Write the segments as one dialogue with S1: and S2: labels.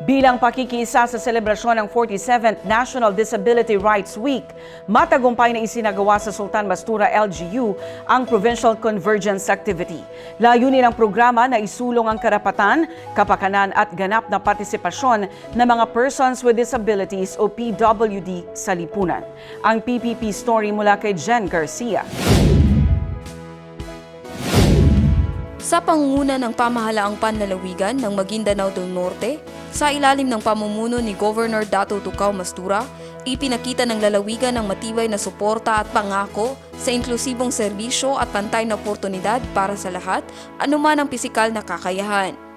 S1: Bilang pakikiisa sa selebrasyon ng 47th National Disability Rights Week, matagumpay na isinagawa sa Sultan Mastura LGU ang Provincial Convergence Activity. Layunin ng programa na isulong ang karapatan, kapakanan at ganap na partisipasyon ng mga persons with disabilities o PWD sa lipunan. Ang PPP story mula kay Jen Garcia.
S2: Sa pangunguna ng pamahalaang panlalawigan ng Maguindanao del Norte, sa ilalim ng pamumuno ni Governor Dato Tucao Mastura, ipinakita ng lalawigan ng matibay na suporta at pangako sa inklusibong serbisyo at pantay na oportunidad para sa lahat, anuman ang pisikal na kakayahan.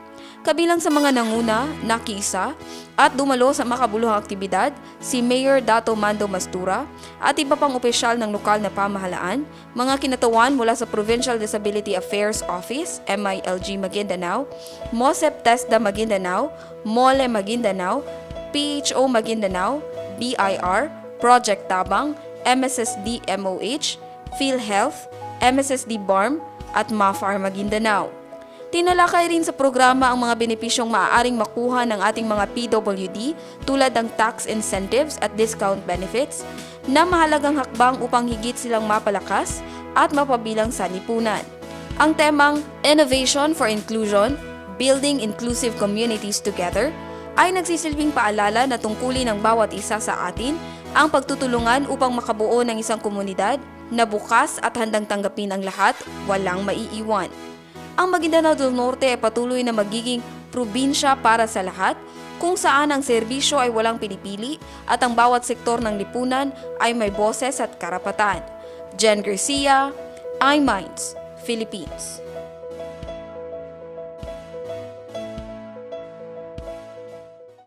S2: Kabilang sa mga nanguna, nakiisa, at dumalo sa makabuluhang aktibidad si Mayor Dato Mando Mastura at iba pang opisyal ng lokal na pamahalaan, mga kinatawan mula sa Provincial Disability Affairs Office, MILG Maguindanao, MOSEP TESDA Maguindanao, MOLE Maguindanao, PHO Maguindanao, BIR, Project Tabang, MSSD MOH, PhilHealth, MSSD BARM, at MAFAR Maguindanao. Tinalakay rin sa programa ang mga benepisyong maaaring makuha ng ating mga PWD tulad ng tax incentives at discount benefits na mahalagang hakbang upang higit silang mapalakas at mapabilang sa lipunan. Ang temang Innovation for Inclusion, Building Inclusive Communities Together ay nagsisilbing paalala na tungkulin ng bawat isa sa atin ang pagtutulungan upang makabuo ng isang komunidad na bukas at handang tanggapin ang lahat, walang maiiwan. Ang Maguindanao del Norte ay patuloy na magiging probinsya para sa lahat kung saan ang serbisyo ay walang pinipili at ang bawat sektor ng lipunan ay may boses at karapatan. Jen Garcia, iMinds, Philippines.